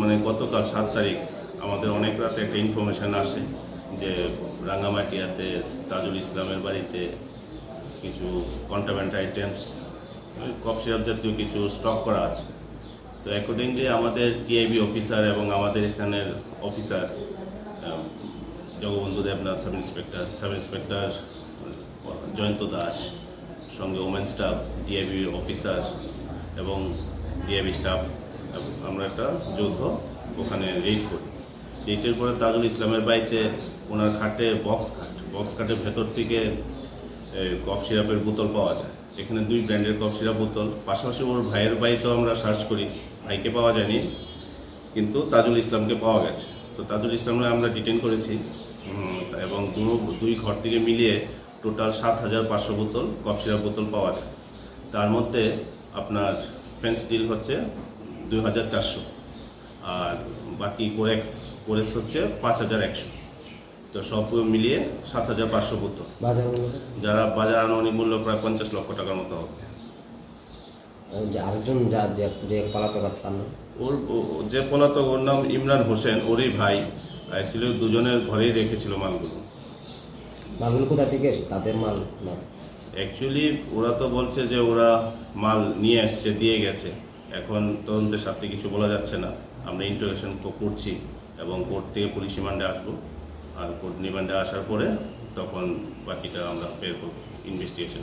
মানে গতকাল সাত তারিখ আমাদের অনেক রাতে একটা ইনফরমেশান আসে যে রাঙ্গামাটিয়াতে তাজুল ইসলামের বাড়িতে কিছু কন্ট্রাব্যান্ড আইটেমস কফ সিরাপ জাতীয় কিছু স্টক করা আছে। তো অ্যাকর্ডিংলি আমাদের টিআইবি অফিসার এবং আমাদের এখানের officer Jagabandhu Debnath sub inspector sub inspector Joyanta Das, সঙ্গে ওমেন স্টাফ ডিআইবি অফিসার এবং ডিআইবি স্টাফ আমরা একটা যৌথ ওখানে রেড করি। রেটের পরে তাজুল ইসলামের বাড়িতে ওনার খাটে বক্স খাট বক্স খাটের ভেতর থেকে কফ সিরাপের বোতল পাওয়া যায়। এখানে দুই ব্র্যান্ডের কফ সিরাপ বোতল, পাশাপাশি ওর ভাইয়ের বাড়িতেও আমরা সার্চ করি। ভাইকে পাওয়া যায়নি কিন্তু তাজুল ইসলামকে পাওয়া গেছে। তো তাজুল ইসলামকে আমরা ডিটেন করেছি এবং দুই ঘর থেকে মিলিয়ে টোটাল সাত হাজার পাঁচশো বোতল কফ সিরাপ বোতল পাওয়া যায়। তার মধ্যে আপনার ফ্রেন্স ডিল হচ্ছে দুই হাজার চারশো আর বাকি কোরেক্স কোরেক্স হচ্ছে পাঁচ হাজার একশো। তো সব মিলিয়ে সাত হাজার পাঁচশো বোতল। যারা বাজার আনুমানিক মূল্য প্রায় পঞ্চাশ লক্ষ টাকার মতো হবে। যে আরেকজন যা যে- যে পালাতে তার নাম? ওর ও- যে পলাতক ওর নাম ইমরান হোসেন ওরই ভাই। অ্যাকচুয়ালি দুজনের ঘরেই রেখেছিল মালগুলো। মালগুলো কোথা থেকে তাদের মাল না? অ্যাকচুয়ালি ওরা তো বলছে যে ওরা মাল নিয়ে আসছে দিয়ে গেছে। এখন তদন্তের সাথে কিছু বলা যাচ্ছে না। আমরা ইন্টারোগেশন করছি এবং কোর্ট থেকে পুলিশ রিমান্ডে আসব। আর কোর্ট রিমান্ডে আসার পরে তখন বাকিটা আমরা বের করব ইনভেস্টিগেশনে